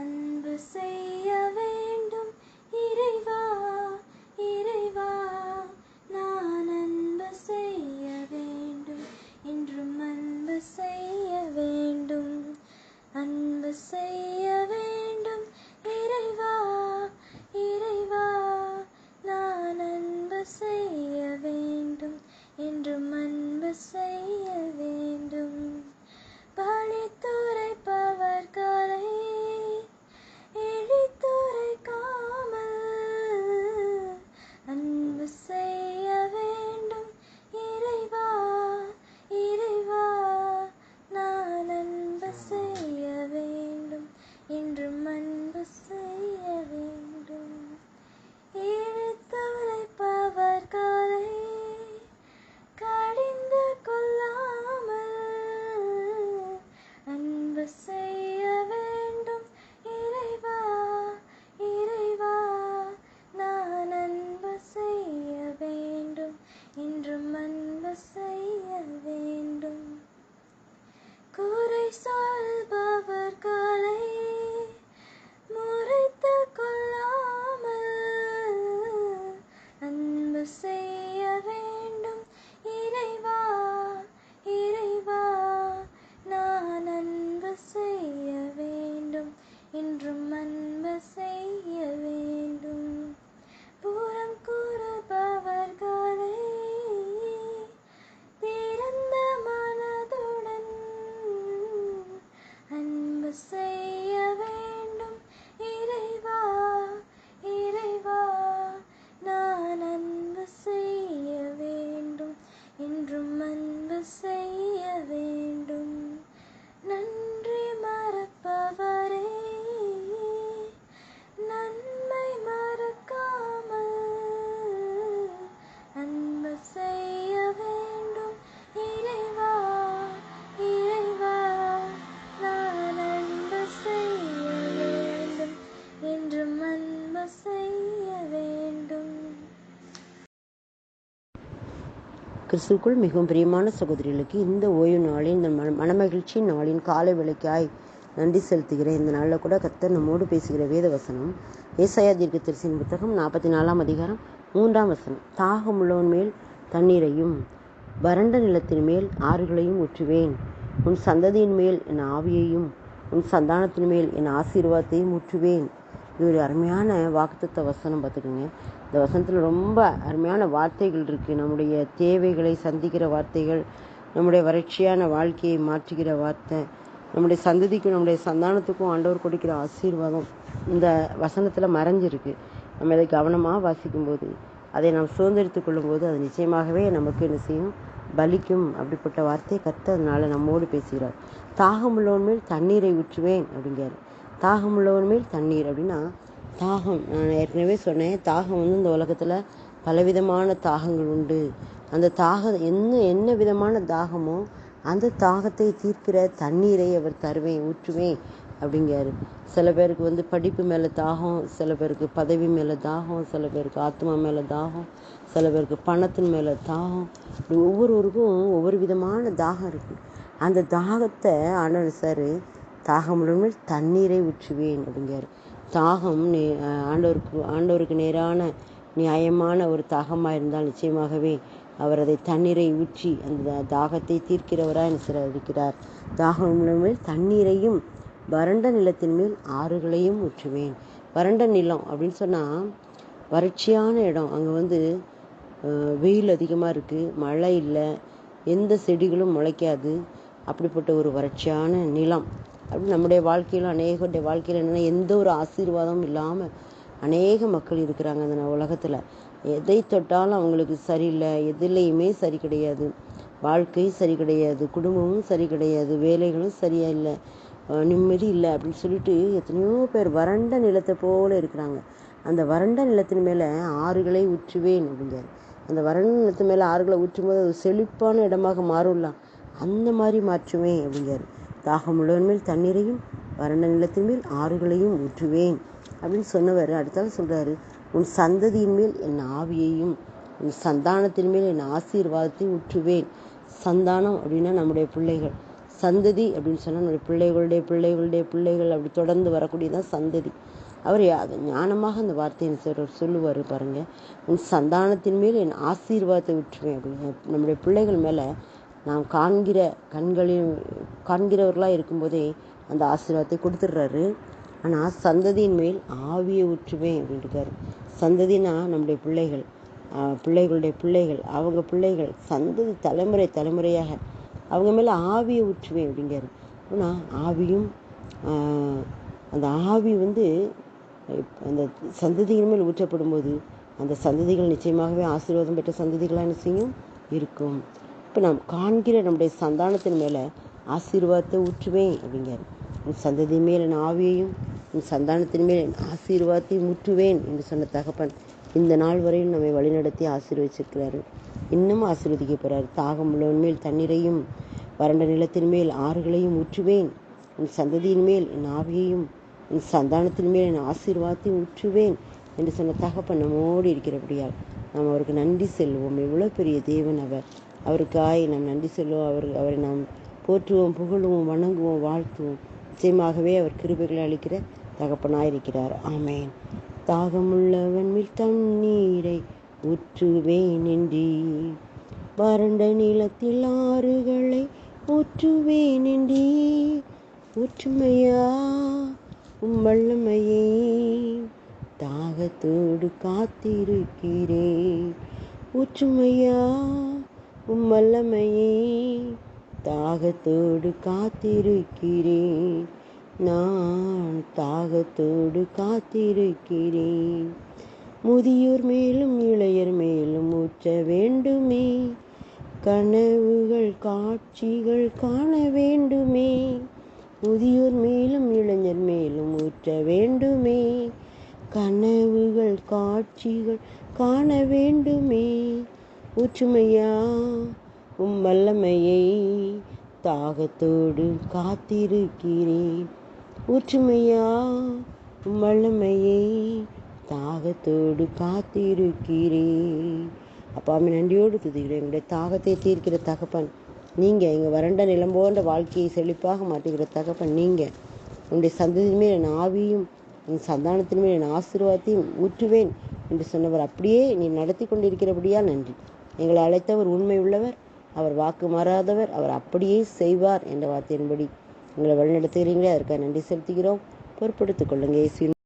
அன்பு செய்ய வேண்டும் இறைவா. saw கிறிஸ்துக்குள் மிகவும் பிரியமான சகோதரிகளுக்கு இந்த ஓய்வு நாளில் இந்த மன மனமகிழ்ச்சி நாளின் காலை விளக்காய் நன்றி செலுத்துகிறேன். இந்த நாளில் கூட கத்தர் நம்மோடு பேசுகிற வேத வசனம் ஏசாயா தீர்க்க தரிசின் புத்தகம் நாற்பத்தி நாலாம் அதிகாரம் மூன்றாம் வசனம். தாகமுள்ளவன் மேல் தண்ணீரையும் வறண்ட நிலத்தின் மேல் ஆறுகளையும் ஊற்றுவேன். உன் சந்ததியின் மேல் என் ஆவியையும் உன் சந்தானத்தின் மேல் என் ஆசீர்வாதத்தையும் ஊற்றுவேன். இது ஒரு அருமையான வாக்குத்த வசனம் பார்த்துக்கோங்க. இந்த வசனத்தில் ரொம்ப அருமையான வார்த்தைகள் இருக்குது நம்முடைய தேவைகளை சந்திக்கிற வார்த்தைகள் நம்முடைய வறட்சியான வாழ்க்கையை மாற்றுகிற வார்த்தை நம்முடைய சந்ததிக்கும் நம்முடைய சந்தானத்துக்கும் ஆண்டவர் கொடுக்கிற ஆசீர்வாதம் இந்த வசனத்தில் மறைஞ்சிருக்கு. நம்ம இதை கவனமாக வாசிக்கும்போது அதை நாம் சுதந்திரித்து கொள்ளும்போது அது நிச்சயமாகவே நமக்கு என்ன செய்யும்? பலிக்கும். அப்படிப்பட்ட வார்த்தையை கற்று அதனால் நம்மோடு பேசுகிறார். தாகமுள்ளவன் மேல் தண்ணீரை ஊற்றுவேன் அப்படிங்கிறார். தாகம் உள்ளவன் தண்ணீர் அப்படின்னா தாகம். நான் ஏற்கனவே சொன்னேன் தாகம் வந்து இந்த உலகத்தில் பலவிதமான தாகங்கள் உண்டு. அந்த தாகம் என்ன என்ன விதமான தாகமோ அந்த தாகத்தை தீர்க்கிற தண்ணீரை அவர் தருவேன் ஊற்றுவேன் அப்படிங்கிறாரு. சில பேருக்கு வந்து படிப்பு மேலே தாகம் சில பேருக்கு பதவி மேலே தாகம் சில பேருக்கு ஆத்மா மேலே தாகம் சில பேருக்கு பணத்தின் மேலே தாகம். இப்படி ஒவ்வொருவருக்கும் ஒவ்வொரு விதமான தாகம் இருக்குது அந்த தாகத்தை ஆண்டவர் சார் தாகம் உள்ளவர்கள் தண்ணீரை ஊற்றுவேன் அப்படிங்கிறார். தாகம் நே ஆண்டவருக்கு ஆண்டவருக்கு நேரான நியாயமான ஒரு தாகமாக இருந்தால் நிச்சயமாகவே அவர் அதை தண்ணீரை ஊற்றி அந்த தாகத்தை தீர்க்கிறவராக என்ன இருக்கிறார். தாகம் உள்ளவர்கள் தண்ணீரையும் வறண்ட நிலத்தின் மேல் ஆறுகளையும் ஊற்றுவேன். வறண்ட நிலம் அப்படின்னு சொன்னால் வறட்சியான இடம். அங்கே வந்து வெயில் அதிகமாக இருக்குது மழை இல்லை எந்த செடிகளும் முளைக்காது. அப்படிப்பட்ட ஒரு வறட்சியான நிலம். அப்படி நம்முடைய வாழ்க்கையில் அநேகருடைய வாழ்க்கையில் என்னென்னா எந்த ஒரு ஆசீர்வாதமும் இல்லாமல் அநேக மக்கள் இருக்கிறாங்க அந்த உலகத்தில். எதை தொட்டாலும் அவங்களுக்கு சரியில்லை. எதுலேயுமே சரி கிடையாது. வாழ்க்கையும் சரி கிடையாது. குடும்பமும் சரி கிடையாது. வேலைகளும் சரியாக இல்லை. நிம்மதி இல்லை அப்படின்னு சொல்லிட்டு எத்தனையோ பேர் வறண்ட நிலத்தை போல இருக்கிறாங்க. அந்த வறண்ட நிலத்தின் மேலே ஆறுகளை ஊற்றுவேன் அப்படிங்கிறார். அந்த வறண்ட நிலத்து மேலே ஆறுகளை ஊற்றும் போது அது செழிப்பான இடமாக மாறும்லாம். அந்த மாதிரி மாற்றுவேன் அப்படிங்கிறார். தாகமுள்ளவன் மேல் தண்ணீரையும் வறண்ட நிலத்தின் மேல் ஆறுகளையும் ஊற்றுவேன். அப்படின்னு சொன்னவர் அடுத்தாலும் சொல்கிறாரு உன் சந்ததியின் மேல் என் ஆவியையும் உன் சந்தானத்தின் மேல் என் ஆசீர்வாதத்தை ஊற்றுவேன். சந்தானம் அப்படின்னா நம்முடைய பிள்ளைகள். சந்ததி அப்படின்னு சொன்னால் நம்முடைய பிள்ளைகளுடைய பிள்ளைகளுடைய பிள்ளைகள் அப்படி தொடர்ந்து வரக்கூடியதான் சந்ததி. அவர் யா- ஞானமாக அந்த வார்த்தையை சொல்ற- சொல்லுவார் பாருங்கள் உன் சந்தானத்தின் மேல் என் ஆசீர்வாதத்தை விட்டுருவேன் அப்படின்னு. நம்முடைய பிள்ளைகள் மேலே நாம் காண்கிற கண்களில் காண்கிறவர்களாக இருக்கும்போதே அந்த ஆசீர்வாதத்தை கொடுத்துட்றாரு. ஆனால் சந்ததியின் மேல் ஆவியை ஊற்றுவேன் அப்படின்ட்டுருக்காரு சந்ததினா நம்முடைய பிள்ளைகள். பிள்ளைகளுடைய பிள்ளைகள் அவங்க பிள்ளைகள் சந்ததி தலைமுறை தலைமுறையாக அவங்க மேலே ஆவியை ஊற்றுவேன் அப்படிங்கிறாரு ஆனால் ஆவியும் அந்த ஆவி வந்து அந்த சந்ததியின் மேல் ஊற்றப்படும்போது அந்த சந்ததிகள் நிச்சயமாகவே ஆசீர்வாதம் பெற்ற சந்ததிகளாக என்ன செய்யும் இருக்கும். இப்போ நாம் காண்கிற நம்முடைய சந்தானத்தின் மேலே ஆசீர்வாதத்தை ஊற்றுவேன் அப்படிங்கிறார். உன் சந்ததி மேல் என் ஆவியையும் உன் சந்தானத்தின் மேல் என் ஆசீர்வாதத்தையும் ஊற்றுவேன் என்று சொன்ன தகப்பன் இந்த நாள் வரையில் நம்மை வழிநடத்தி ஆசீர்வதிச்சிருக்கிறாரு இன்னும் ஆசீர்வதிக்க தாகம் உள்ளவன் மேல் தண்ணீரையும் வறண்ட நிலத்தின் மேல் ஆறுகளையும் ஊற்றுவேன். உன் சந்ததியின் மேல் என் ஆவியையும் உன் சந்தானத்தின் மேல் என் ஆசீர்வாதத்தையும் ஊற்றுவேன் என்று சொன்ன தகப்பன் நம்மோடு இருக்கிறபடியால் நாம் அவருக்கு நன்றி செல்வோம். எவ்வளோ பெரிய தேவன் அவர். அவருக்காய் நாம் நன்றி சொல்லுவோம் அவர் அவரை நாம் போற்றுவோம் புகழுவோம் வணங்குவோம் வாழ்த்துவோம். நிச்சயமாகவே அவர் கிருபைகளை அளிக்கிற தகப்பனாயிருக்கிறார். ஆமேன். தாகமுள்ளவன் மேல் தண்ணீரை ஊற்றுவேன் நின்றி வறண்ட நிலத்தில் ஆறுகளை ஊற்றுவேன் என்றீ ஊற்றுமையா உம்மல்லமையே தாகத்தோடு காத்திருக்கிறேன். ஊற்றுமையா உம் வல்லமையே தாகத்தோடு காத்திருக்கிறேன். நான் தாகத்தோடு காத்திருக்கிறேன். முதியோர் மேலும் இளையர் மேலும் ஊற்ற வேண்டுமே. கனவுகள் காட்சிகள் காண வேண்டுமே. முதியோர் மேலும் இளைஞர் மேலும் ஊற்ற வேண்டுமே. கனவுகள் காட்சிகள் காண வேண்டுமே. ஊற்றுமையா உம் வல்லமையை தாகத்தோடு காத்திருக்கிறேன். ஊற்றுமையா உம் வல்லமையை தாகத்தோடு காத்திருக்கிறேன். அம்மா நன்றியோடு துதிக்கிறேன். எங்களுடைய தாகத்தை தீர்க்கிற தகப்பன் நீங்கள் எங்கள் வறண்ட நிலம் போன்ற வாழ்க்கையை செழிப்பாக மாற்றுகிற தகப்பன் நீங்கள் உன்னுடைய சந்ததியுமே என் ஆவியும் என் சந்தானத்தின் மேல் என் ஆசீர்வாதத்தையும் ஊற்றுவேன் என்று சொன்னவர் அப்படியே நீ நடத்தி கொண்டிருக்கிறபடியா நன்றி. எங்களை அழைத்தவர் உண்மை உள்ளவர் அவர் வாக்கு மாறாதவர் அவர் அப்படியே செய்வார் என்ற வார்த்தையின்படி எங்களை வழிநடத்துகிறீங்களே அதற்காக நன்றி செலுத்துகிறோம். பொறுப்படுத்திக் கொள்ளுங்க